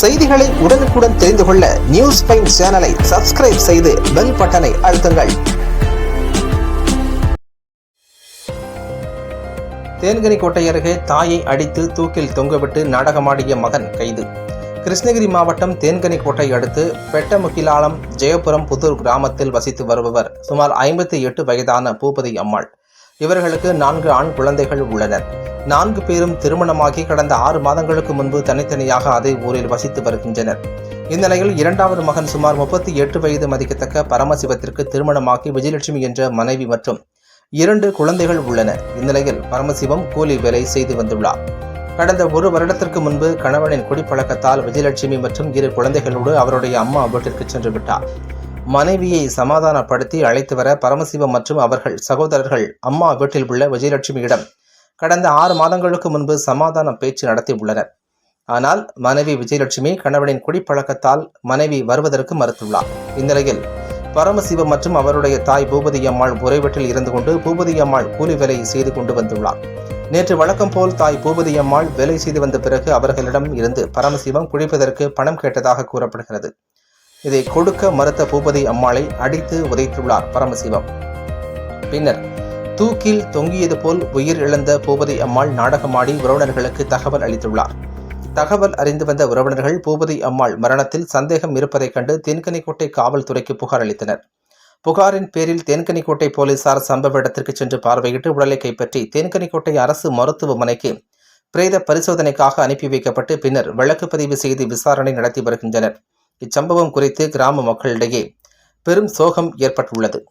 செய்திகளை உடனுக்குடன் தெரிந்து கொள்ள நியூஸ் பைன் சேனலை சப்ஸ்கிரைப் செய்து பெல் பட்டனை அழுத்துங்கள். தேன்கனிக்கோட்டை அருகே தாயை அடித்து தூக்கில் தொங்கவிட்டு நாடகமாடிய மகன் கைது. கிருஷ்ணகிரி மாவட்டம் தேன்கனிக்கோட்டை அடுத்து பெட்டமுகிலாளம் ஜெயபுரம் புதூர் கிராமத்தில் வசித்து வருபவர். சுமார் ஐம்பத்தி எட்டு வயதான பூபதி அம்மாள். இவர்களுக்கு நான்கு ஆண் குழந்தைகள் உள்ளனர். நான்கு பேரும் திருமணமாகி கடந்த ஆறு மாதங்களுக்கு முன்பு தனித்தனியாக அதே ஊரில் வசித்து வருகின்றனர். இந்நிலையில் இரண்டாவது மகன் சுமார் முப்பத்தி எட்டு வயது மதிக்கத்தக்க பரமசிவத்திற்கு திருமணமாகி விஜயலட்சுமி என்ற மனைவி மற்றும் இரண்டு குழந்தைகள் உள்ளன. இந்நிலையில் பரமசிவம் கூலி வேலை செய்து வந்துள்ளார். கடந்த ஒரு வருடத்திற்கு முன்பு கணவனின் குடிப்பழக்கத்தால் விஜயலட்சுமி மற்றும் இரு குழந்தைகளோடு அவருடைய அம்மா வீட்டிற்கு சென்று விட்டார். மனைவியை சமாதானப்படுத்தி அழைத்து வர பரமசிவம் மற்றும் அவர்கள் சகோதரர்கள் அம்மா வீட்டில் உள்ள விஜயலட்சுமியிடம் கடந்த ஆறு மாதங்களுக்கு முன்பு சமாதான பேச்சு நடத்தி உள்ளனர். ஆனால் மனைவி விஜயலட்சுமி கணவனின் குடிப்பழக்கத்தால் மனைவி வருவதற்கு மறுத்துள்ளார் இந்நிலையில் பரமசிவம் மற்றும் அவருடைய தாய் பூபதி அம்மாள் ஒரே வீட்டில் இருந்து கொண்டு பூபதி அம்மாள் கூலி வேலை செய்து கொண்டு வந்துள்ளார். நேற்று வழக்கம் போல் தாய் பூபதி அம்மாள் வேலை செய்து வந்த பிறகு அவர்களிடம் இருந்து பரமசிவம் குடிப்பதற்கு பணம் கேட்டதாக கூறப்படுகிறது. இதை கொடுக்க மறுத்த பூபதி அம்மாளை அடித்து உதைத்துள்ளார் பரமசிவம். பின்னர் தூக்கில் தொங்கியது போல் உயிர் இழந்த பூபதி அம்மாள் நாடகமாடி உறவினர்களுக்கு தகவல் அளித்துள்ளார். தகவல் அறிந்து வந்த உறவினர்கள் பூபதி அம்மாள் மரணத்தில் சந்தேகம் இருப்பதைக் கண்டு தென்கனிக்கோட்டை காவல்துறைக்கு புகார் அளித்தனர். புகாரின் பேரில் தென்கனிக்கோட்டை போலீசார் சம்பவ இடத்திற்கு சென்று பார்வையிட்டு உடலை கைப்பற்றி தென்கனிக்கோட்டை அரசு மருத்துவமனைக்கு பிரேத பரிசோதனைக்காக அனுப்பி வைக்கப்பட்டு பின்னர் வழக்கு பதிவு செய்து விசாரணை நடத்தி வருகின்றனர். இச்சம்பவம் குறித்து கிராம மக்களிடையே பெரும் சோகம் ஏற்பட்டுள்ளது.